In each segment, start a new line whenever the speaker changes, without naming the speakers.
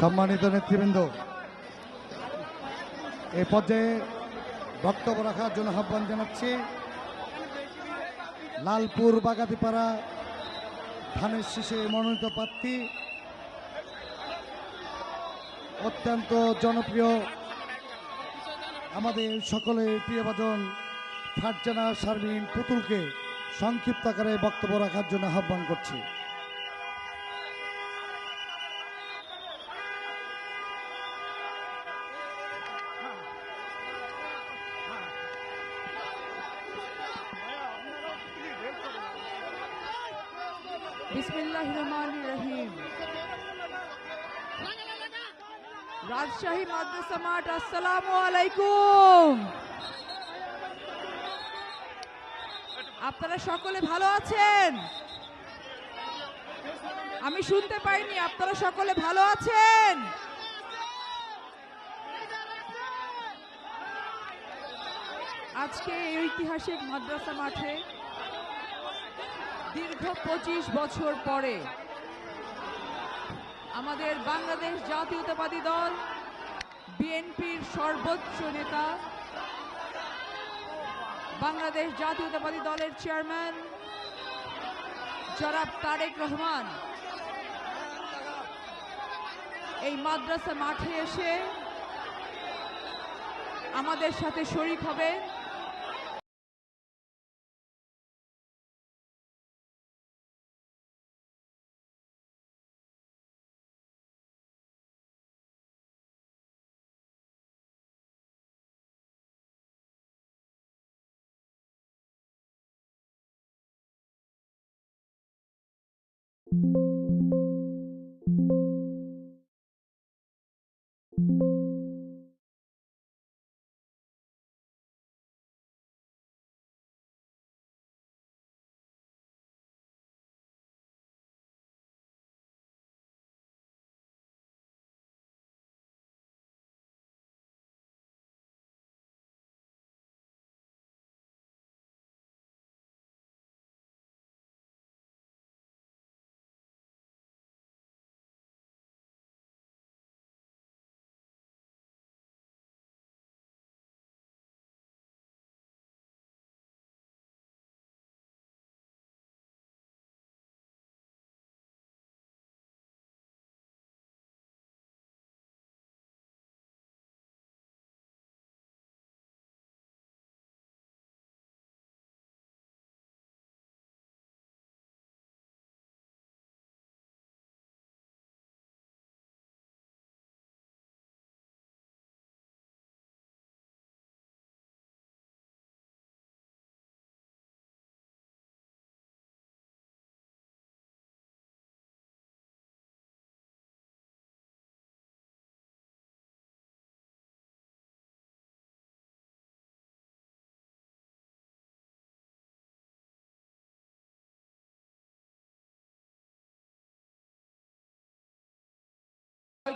সম্মানিত নেতৃবৃন্দ, এ পর্যায়ে বক্তব্য রাখার জন্য আহ্বান জানাচ্ছি লালপুর বাগাতিপাড়া ধানের শীষে মনোনীত প্রার্থী, অত্যন্ত জনপ্রিয় আমাদের সকলের প্রিয়ভাজন ফারজানা শারমিন পুতুলকে সংক্ষিপ্ত আকারে বক্তব্য রাখার জন্য আহ্বান করছি।
বিসমিল্লাহ রহমান রহিম রাজশাহী মাদ্রাসা মাঠ, আসসালামু আলাইকুম। আপনারা সকলে ভালো আছেন? আমি শুনতে পাইনি, আপনারা সকলে ভালো আছেন? আজকে এই ঐতিহাসিক মাদ্রাসা মাঠে দীর্ঘ পঁচিশ বছর পরে আমাদের বাংলাদেশ জাতীয়তাবাদী দল, বিএনপির সর্বোচ্চ নেতা, বাংলাদেশ জাতীয়তাবাদী দলের চেয়ারম্যান জনাব তারেক রহমান। এই মাদ্রাসা মাঠে এসে আমাদের সাথে শরিক হবে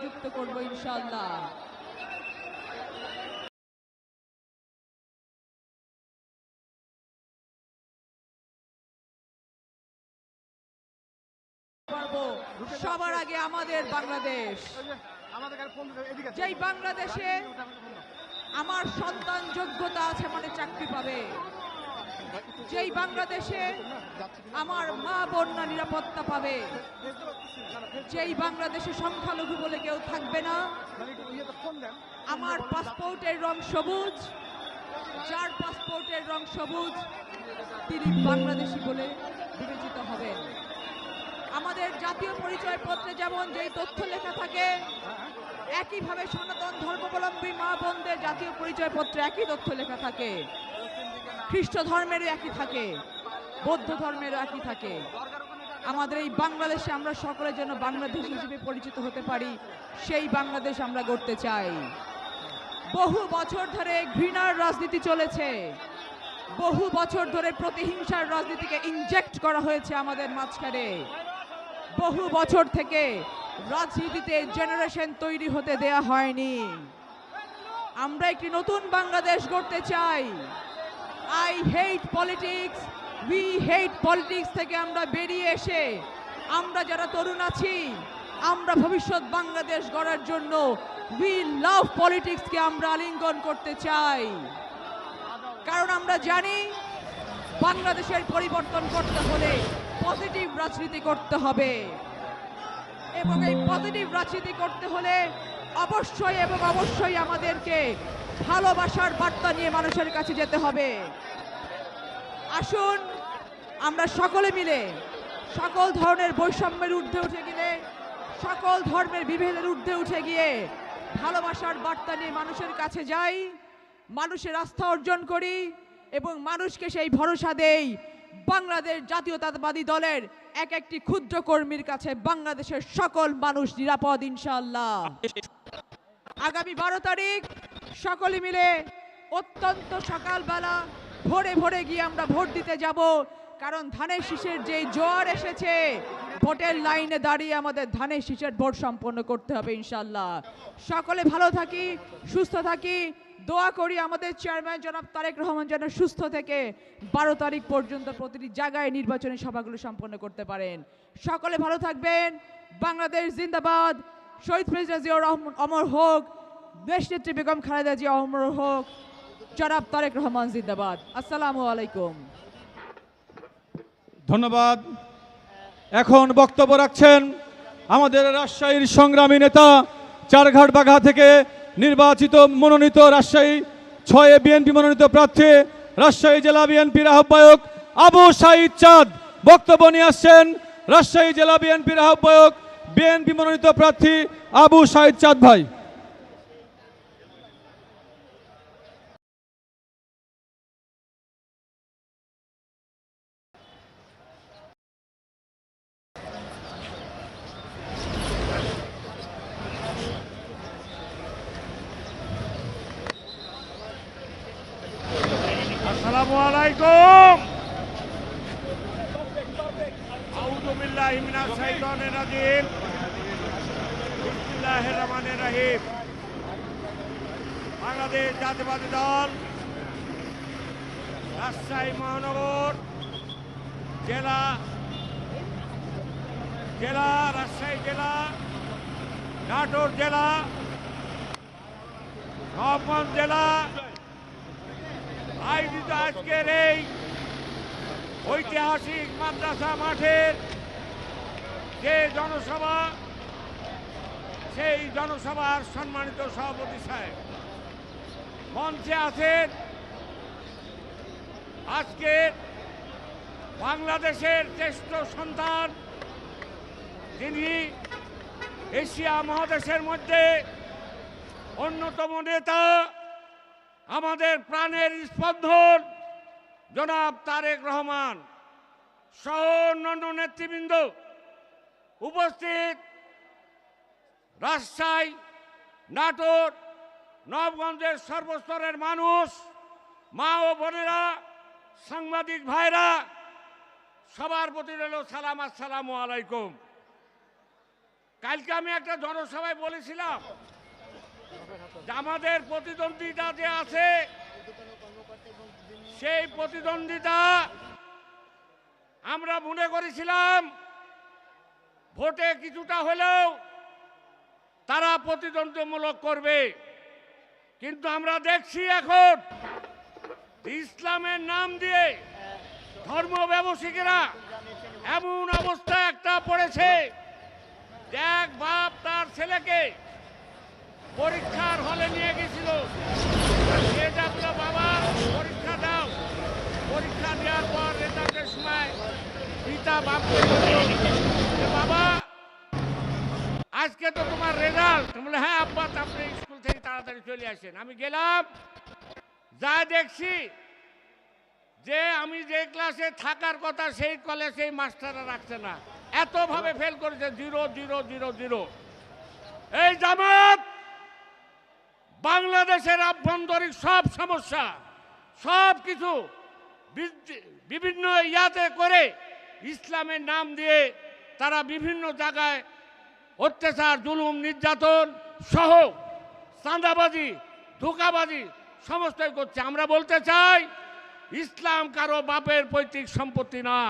যুক্ত করব ইনশাআল্লাহ। সবার আগে আমাদের বাংলাদেশ। যেই বাংলাদেশে আমার সন্তান যোগ্যতা আছে মানে চাকরি পাবে। যেই বাংলাদেশে আমার মা বন্যা নিরাপত্তা পাবে, যেই বাংলাদেশে সংখ্যালঘু বলে কেউ থাকবে না, আমার পাসপোর্টের রং সবুজ, যার পাসপোর্টের রং সবুজ, তিনি বাংলাদেশি বলে বিবেচিত হবেন। আমাদের জাতীয় পরিচয় পত্রে যেমন যেই তথ্য লেখা থাকে, একইভাবে সনাতন ধর্মাবলম্বী মা বোনদের জাতীয় পরিচয় পত্রে একই তথ্য লেখা থাকে। খ্রিস্ট ধর্মেরও একই থাকে, বৌদ্ধ ধর্মেরও একই থাকে। আমাদের এই বাংলাদেশে আমরা সকলের জন্য বাংলাদেশ হিসেবে পরিচিত হতে পারি, সেই বাংলাদেশ আমরা গড়তে চাই। বহু বছর ধরে ঘৃণার রাজনীতি চলেছে, বহু বছর ধরে প্রতিহিংসার রাজনীতিকে ইনজেক্ট করা হয়েছে আমাদের মাঝখানে। বহু বছর থেকে রাজনীতিতে জেনারেশন তৈরি হতে দেয়া হয়নি। আমরা একটি নতুন বাংলাদেশ গড়তে চাই। I hate politics we hate politics থেকে আমরা বেরিয়ে এসে আমরা যারা তরুণ আছি, আমরা ভবিষ্যৎ বাংলাদেশ গড়ার জন্য উই লাভ পলিটিক্সকে আমরা আলিঙ্গন করতে চাই। কারণ আমরা জানি বাংলাদেশের পরিবর্তন করতে হলে পজিটিভ রাজনীতি করতে হবে। এবং এই পজিটিভ রাজনীতি করতে হলে অবশ্যই এবং অবশ্যই আমাদেরকে ভালোবাসার বার্তা নিয়ে মানুষের কাছে যেতে হবে। আসুন, আমরা সকলে মিলে সকল ধরনের বৈষম্যের ঊর্ধ্বে উঠে গেলে, সকল ধর্মের বিভেদের ঊর্ধ্বে উঠে গিয়ে ভালোবাসার বার্তা নিয়ে মানুষের কাছে যাই, মানুষের আস্থা অর্জন করি এবং মানুষকে সেই ভরসা দেই বাংলাদেশ জাতীয়তাবাদী দলের এক একটি ক্ষুদ্র কর্মীর কাছে বাংলাদেশের সকল মানুষ নিরাপদ ইনশাল্লাহ আগামী বারো তারিখ সকলে মিলে অত্যন্ত সকালবেলা ভোরে ভোরে গিয়ে আমরা ভোট দিতে যাব। কারণ ধানের শীষের যে জ্বর এসেছে, ভোটের লাইনে দাঁড়িয়ে আমাদের ধানের শীষের ভোট সম্পন্ন করতে হবে ইনশাল্লাহ। সকলে ভালো থাকি, সুস্থ থাকি। দোয়া করি আমাদের চেয়ারম্যান জনাব তারেক রহমান যেন সুস্থ থেকে বারো তারিখ পর্যন্ত প্রতিটি জায়গায় নির্বাচনী সভাগুলো সম্পন্ন করতে পারেন। সকলে ভালো থাকবেন। বাংলাদেশ জিন্দাবাদ। শহীদ জিয়াউর রহমান অমর হোক। দেশনেত্রী বেগম খালেদা জিয়া অমর হোক, জনাব তারেক রহমান জিন্দাবাদ। আসসালামু আলাইকুম।
ধন্যবাদ। এখন বক্তব্য রাখছেন আমাদের রাজশাহীর সংগ্রামী নেতা চারঘাট বাঘা থেকে নির্বাচিত মনোনীত রাজশাহী ছয়ে বিএনপি মনোনীত প্রার্থী রাজশাহী জেলা বিএনপির আহ্বায়ক আবু সাইদ চাঁদ। বক্তব্য নিয়ে আসছেন রাজশাহী জেলা বিএনপির আহ্বায়ক বিএনপি মনোনীত প্রার্থী আবু সাইদ চাঁদ ভাই
আসসালামু আলাইকুম আউযু বিল্লাহি মিনাশ শাইতানির রাজিম বিসমিল্লাহির রহমানির রহিম বাংলাদেশ জাতীয়বাদী দল রাজশাহী মহানগর জেলা জেলা রাজশাহী জেলা নাটোর জেলা নবগঞ্জ জেলা আয়োজিত আজকের এই ঐতিহাসিক মাদ্রাসা মাঠের যে জনসভা, সেই জনসভার সম্মানিত সভাপতি সাহেব মঞ্চে আছেন আজকে বাংলাদেশের শ্রেষ্ঠ সন্তান যিনি এশিয়া মহাদেশের মধ্যে অন্যতম নেতা আমাদের প্রাণের স্পন্দন, জনাব তারেক রহমান। সহ অন্যান্য নেতৃবৃন্দ উপস্থিত, রাজশাহী, নাটোর, নবগঞ্জের সর্বস্তরের মানুষ, মা ও বোনেরা, সাংবাদিক ভাইরা, সবার প্রতি রইল সালাম আসসালামু আলাইকুম। কালকে আমি একটা জনসভায় বলেছিলাম আমাদের প্রতিদ্বন্দ্বিতা যে আছে, সেই প্রতিদ্বন্দ্বিতা আমরা মনে করেছিলাম ভোটে কিছুটা হলেও তারা প্রতিদ্বন্দ্বমূলক করবে। কিন্তু আমরা দেখছি এখন ইসলামের নাম দিয়ে ধর্ম ব্যবসায়ীরা এমন অবস্থা একটা পড়েছে। এক বাপ তার ছেলেকে পরীক্ষার হলে নিয়ে গেছিল। সে ডাকলো বাবা, পরীক্ষা দাও। পরীক্ষা দেওয়ার পর রেজাল্টের সময় পিতা বাপকে বাবা, আজকে তো তোমার রেজাল্ট বলে হ্যাঁ আব্বা আপনি স্কুল থেকে তাড়াতাড়ি চলে আসেন। আমি গেলাম, যা দেখছি, যে আমি যে ক্লাসে থাকার কথা সেই কলেজে সেই মাস্টাররা রাখছে না। এতভাবে ফেল করেছে জিরো জিরো জিরো জিরো এই জামাত বাংলাদেশের আভ্যন্তরীণ সব সমস্যা, সব কিছু বিভিন্ন ইয়াতে করে ইসলামের নাম দিয়ে তারা বিভিন্ন জায়গায় অত্যাচার, জুলুম, নির্যাতন সহ চাঁদাবাজি, ধোকাবাজি সমস্তই করছে। আমরা বলতে চাই, ইসলাম কারও বাপের পৈতৃক সম্পত্তি না।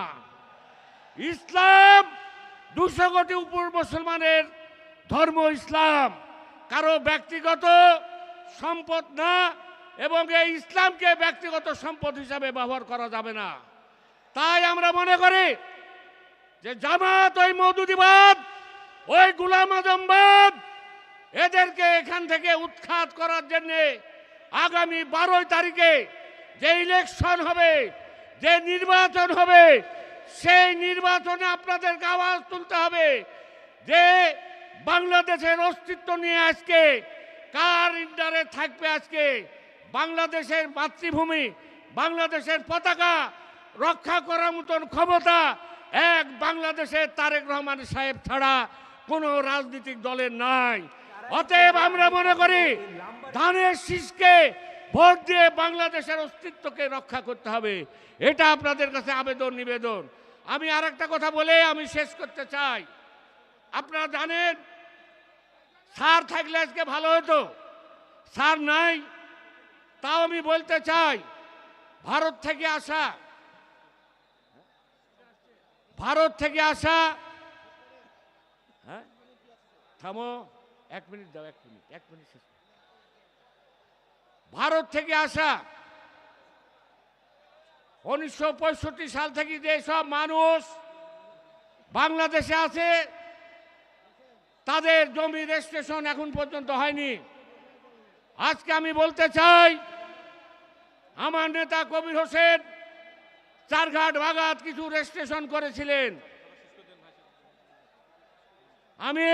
ইসলাম দুশো কোটি উপর মুসলমানের ধর্ম ইসলাম। কারও ব্যক্তিগত সম্পদ না এবং এই ইসলামকে ব্যক্তিগত সম্পদ হিসাবে ব্যবহার করা যাবে না। তাই আমরা মনে করি যে জামাত, ওই মৌদুদিবাদ, ওই গুলাম আজমবাদ, এদেরকে এখান থেকে উৎখাত করার জন্য আগামী বারোই তারিখে যে ইলেকশন হবে, যে নির্বাচন হবে, সেই নির্বাচনে আপনাদেরকে আওয়াজ তুলতে হবে যে বাংলাদেশের অস্তিত্ব নিয়ে আজকে কার ইন্ডারে থাকবে আজকে? বাংলাদেশের মাতৃভূমি, বাংলাদেশের পতাকা রক্ষা করার মতন ক্ষমতা এক বাংলাদেশের তারেক রহমান সাহেব ছাড়া কোনো রাজনৈতিক দলের নাই। অতএব আমরা মনে করি ধানের শীষকে ভোট দিয়ে বাংলাদেশের অস্তিত্বকে রক্ষা করতে হবে। এটা আপনাদের কাছে আবেদন, নিবেদন। আমি আর কথা বলে আমি শেষ করতে চাই। আপনারা জানেন সার থাকলে আজকে ভালো হতো। সার নাই, তাও আমি বলতে চাই, ভারত থেকে আসা, ভারত থেকে আসা হ্যাঁ? থামো, এক মিনিট দাও, এক মিনিট এক মিনিট ভারত থেকে আসা, উনিশশো পঁয়ষট্টি সাল থেকে যে সব মানুষ বাংলাদেশে আছে তাদের জমি রেজিস্ট্রেশন এখন পর্যন্ত হয়নি। আজকে আমি বলতে চাই, আমার নেতা কবির হোসেন চারঘাট বাগাত কিছু রেজিস্ট্রেশন করেছিলেন। আমি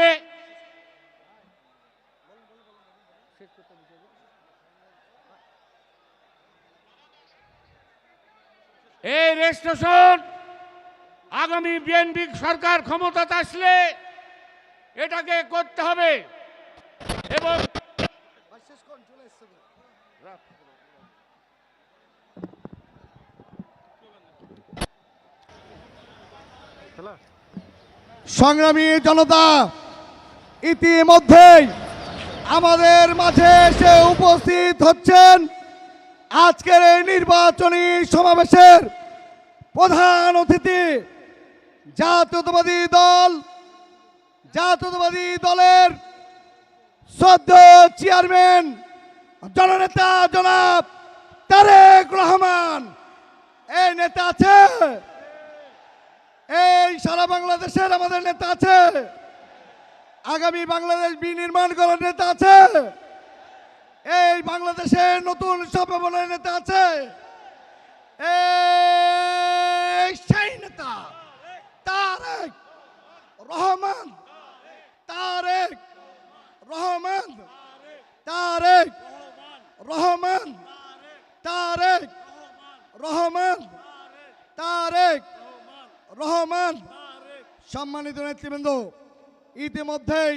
এই রেজিস্ট্রেশন আগামী বিএনপি সরকার ক্ষমতাতে আসলে এটাকে করতে হবে। এবং
সংগ্রামী জনতা, ইতিমধ্যেই আমাদের মাঝে এসে উপস্থিত হচ্ছেন আজকের এই নির্বাচনী সমাবেশের প্রধান অতিথি, জাতীয়তাবাদী দল জাতীয়তাবাদী দলের সদ্য চেয়ারম্যান, জননেতা জনাব তারেক রহমান। এই নেতা আছে? এই সারা বাংলাদেশের আমাদের নেতা আছে। আগামী বাংলাদেশ বিনির্মাণ করার নেতা আছে। এই বাংলাদেশের নতুন সভাবনের নেতা আছে। এই সেই নেতা তারেক রহমান তারেক রহমান তারেক রহমান তারেক রহমান তারেক রহমান সম্মানিত নেতৃবৃন্দ, ইতিমধ্যেই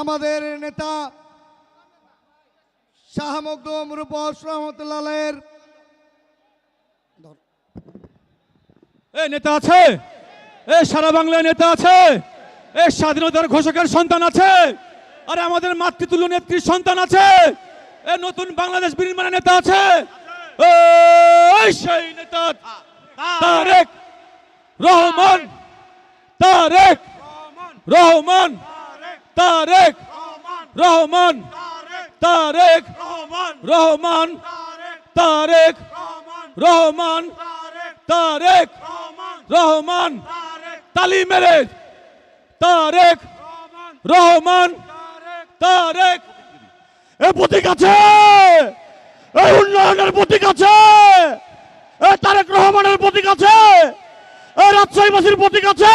আমাদের নেতা শাহ মকদুম রূপস রহমতুল্লাহের
এ নেতা আছে? এ সারা বাংলায় নেতা আছে? এই স্বাধীনতার ঘোষকের সন্তান আছে? আরে আমাদের মাতৃতুল্য নেত্রীর সন্তান আছে? এ নতুন বাংলাদেশ বিনির্মাণের নেতা আছে? সেই নেতা তারেক রহমান। তারেক। রহমান। তারেক। রহমান। তারেক। রহমান। তারেক। রহমান। তারেক। রহমান। তালি মেরে। তারেক। রহমান। তারেক। এ প্রতীক আছে। এই উন্নয়নের প্রতীক আছে। এ তারেক রহমানের প্রতীক আছে। রাজশাহীবাসীর প্রতীক আছে।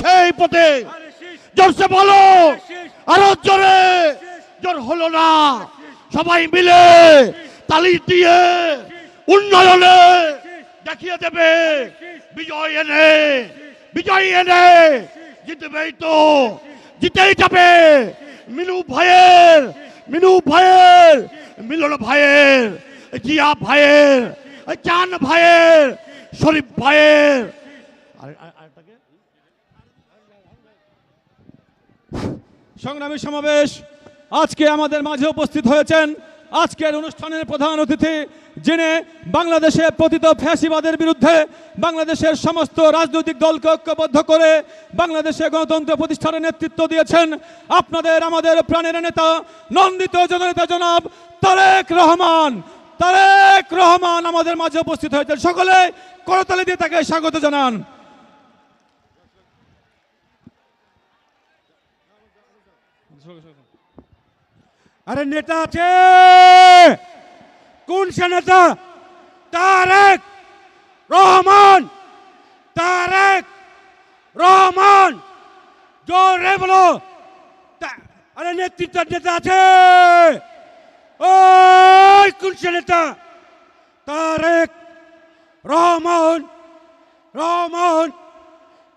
সেই প্রতীক। জোরসে বলো। আরও জোরে। জোর হলো না। সবাই মিলে তালি দিয়ে উন্নয়নে দেখিয়ে দেবে। বিজয় এনে। বিজয় এনে। জিতবেই তো। জিতেই যাবে। মিনু ভাইয়ের মিনু ভাইয়ের, মিলন ভাইয়ের। জিয়া ভাইয়ের চান ভাইয়ের, শরীফ ভাইয়ের? সংগ্রামী সমাবেশ আজকে আমাদের মাঝে উপস্থিত হয়েছেন আজকের অনুষ্ঠানের প্রধান অতিথি, যিনি বাংলাদেশে পতিত ফ্যাসিবাদের বিরুদ্ধে বাংলাদেশের সমস্ত রাজনৈতিক দলকে ঐক্যবদ্ধ করে বাংলাদেশে গণতন্ত্র প্রতিষ্ঠানের নেতৃত্ব দিয়েছেন আপনাদের, আমাদের প্রাণের নেতা, নন্দিত জননেতা জনাব তারেক রহমান তারেক রহমান আমাদের মাঝে উপস্থিত হয়েছেন। সকলে করতালি দিয়ে তাকে স্বাগত জানান।
আরে নেতা আছে। কোন সে নেতা? তারেক রহমান। তারেক রহমান। জোরে বলো। আরে নেতৃত্বের নেতা আছে। ওই কোন সে নেতা তারেক রহমান রহমান,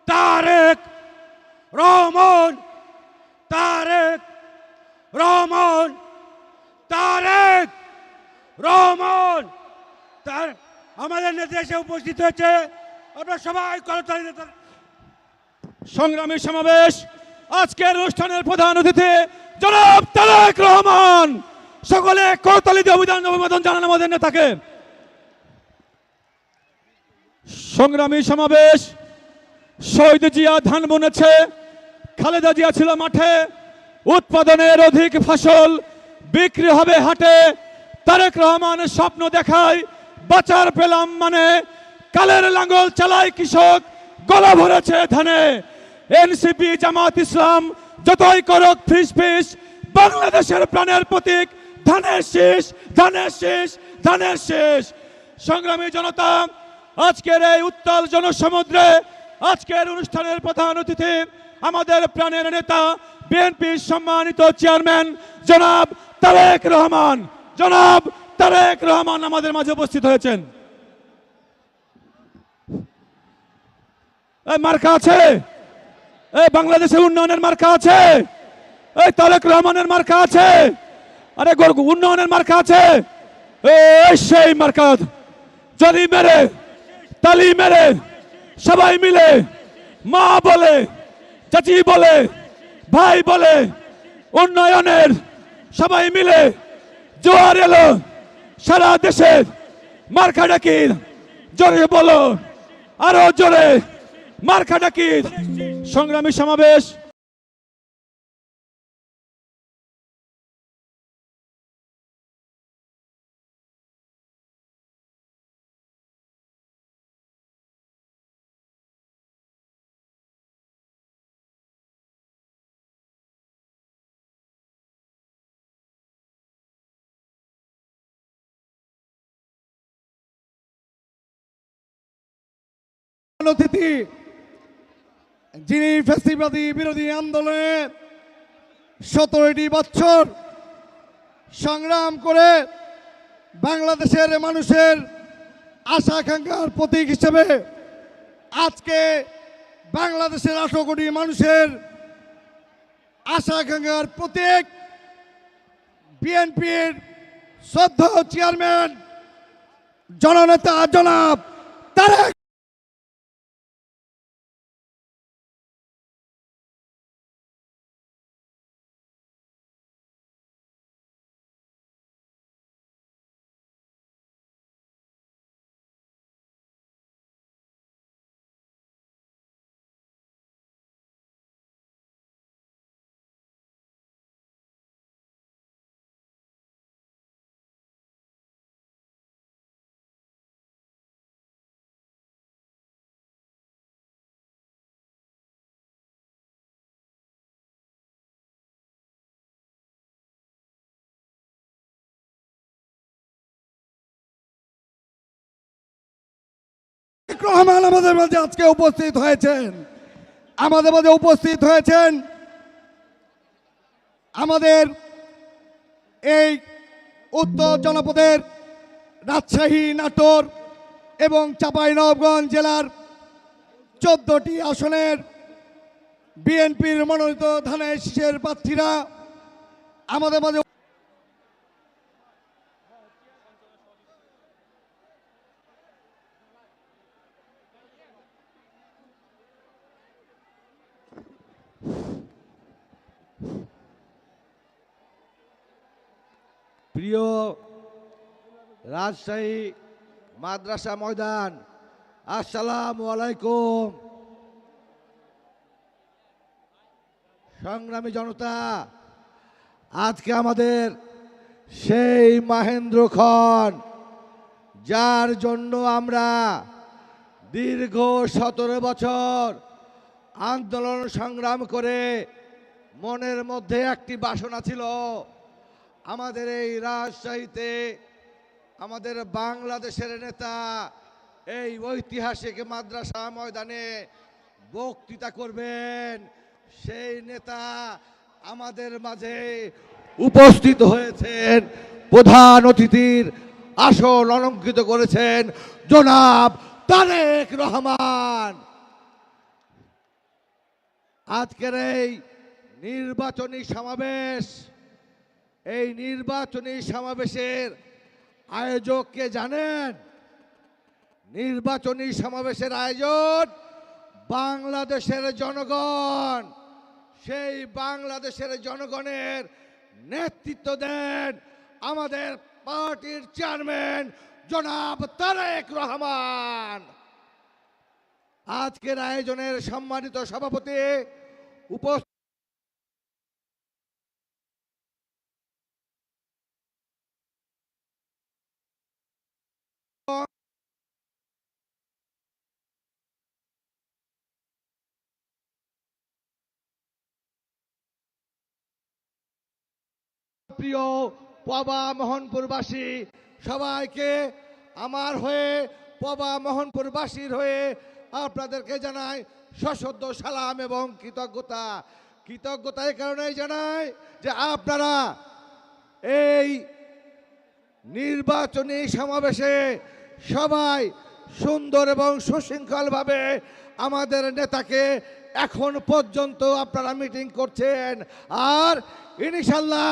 তারেক রহমান তারেক রহমান তারেক রহমান। তার আমাদের নেতা এসে উপস্থিত হয়েছে। আপনারা সবাই করতালি নেতা।
সংগ্রামী সমাবেশ আজকের অনুষ্ঠানের প্রধান অতিথি জনাব তারেক রহমান। সকলে করতালি দিয়ে অভিযান, অভিবাদন জানান আমাদের নেতাকে। সংগ্রামী সমাবেশ, শহীদ জিয়া ধান বুনেছে, খালেদা জিয়া ছিল মাঠে, উৎপাদনের অধিক ফসল বিক্রি হবে হাটে, তারেক রহমান স্বপ্ন দেখায়, বাচার পেলাম মানে কালের লাঙ্গল চালায় কৃষক, গলা ভরেছে ধানে। এনসিপি জামাত ইসলাম যতই করক ফিস ফিস, বাংলাদেশের প্রাণের প্রতীক ধানের শেষ ধানের শেষ ধানের শেষ। সংগ্রামী জনতা, আজকের এই উত্তাল জনসমুদ্রে আজকের অনুষ্ঠানের প্রধান অতিথি আমাদের প্রাণের নেতা, বিএনপির সম্মানিত চেয়ারম্যান জনাব তারেক রহমান। জনাব তারেক রহমান আমাদের মাঝে উপস্থিত হয়েছেন। এই মার্কা আছে? এই বাংলাদেশের উন্নয়নের মার্কা আছে? এই তারেক রহমানের মার্কা আছে? আরে গর্গ উন্নয়নের মার্কা আছে। সেই মার্কা। জলি মেরে, তালি মেরে, সবাই মিলে মা বলে, চাচি বলে, ভাই বলে, উন্নয়নের সবাই মিলে জোয়ার এলো, সারা দেশে মার্কা ডাকির জোরে বলো, আরও জোরে মার্কা ডাকির সংগ্রামী সমাবেশ।
অতিথি যিনি ফ্যাসিবাদী বিরোধী আন্দোলনে সতেরোটি বছর সংগ্রাম করে বাংলাদেশের মানুষের আশা আকাঙ্ক্ষার প্রতীক হিসেবে আজকে বাংলাদেশের আঠারো কোটি মানুষের আশা আকাঙ্ক্ষার প্রতীক বিএনপির শ্রদ্ধ চেয়ারম্যান জননেতা জনাব তারেক রহমান আমাদের মাঝে আজকে উপস্থিত হয়েছেন। আমাদের মাঝে উপস্থিত হয়েছেন আমাদের এই উত্তর জনপদের রাজশাহী, নাটোর এবং চাঁপাইনবাবগঞ্জ জেলার চোদ্দটি আসনের বিএনপির মনোনীত ধানের শীষের প্রার্থীরা আমাদের মাঝে
প্রিয় রাজশাহী মাদ্রাসা ময়দান, আসসালাম আলাইকুম। সংগ্রামী জনতা, আজকে আমাদের সেই মাহেন্দ্র খন, যার জন্য আমরা দীর্ঘ সতেরো বছর আন্দোলন সংগ্রাম করে মনের মধ্যে একটি বাসনা ছিল আমাদের এই রাজশাহীতে, আমাদের বাংলাদেশের নেতা, এই ঐতিহাসিক মাদ্রাসা ময়দানে বক্তৃতা করবেন। সেই নেতা আমাদের মাঝে উপস্থিত হয়েছেন। প্রধান অতিথির আসন অলঙ্কৃত করেছেন জনাব তারেক রহমান। আজকের এই নির্বাচনী সমাবেশ এই নির্বাচনী সমাবেশের আয়োজককে জানেন? নির্বাচনী সমাবেশের আয়োজন বাংলাদেশের জনগণ। সেই বাংলাদেশের জনগণের নেতৃত্ব দেন আমাদের পার্টির চেয়ারম্যান জনাব তারেক রহমান। আজকের আয়োজনের সম্মানিত সভাপতি উপস্থিত প্রিয় পবা মোহনপুরবাসী, সবাইকে আমার হয়ে পবা মোহনপুরবাসীর হয়ে আপনাদেরকে জানাই সশ্রদ্ধ সালাম এবং কৃতজ্ঞতা। কৃতজ্ঞতা এই কারণেই জানাই যে আপনারা এই নির্বাচনী সমাবেশে সবাই সুন্দর এবং সুশৃঙ্খলভাবে আমাদের নেতাকে এখন পর্যন্ত আপনারা মিটিং করছেন। আর ইনশাল্লাহ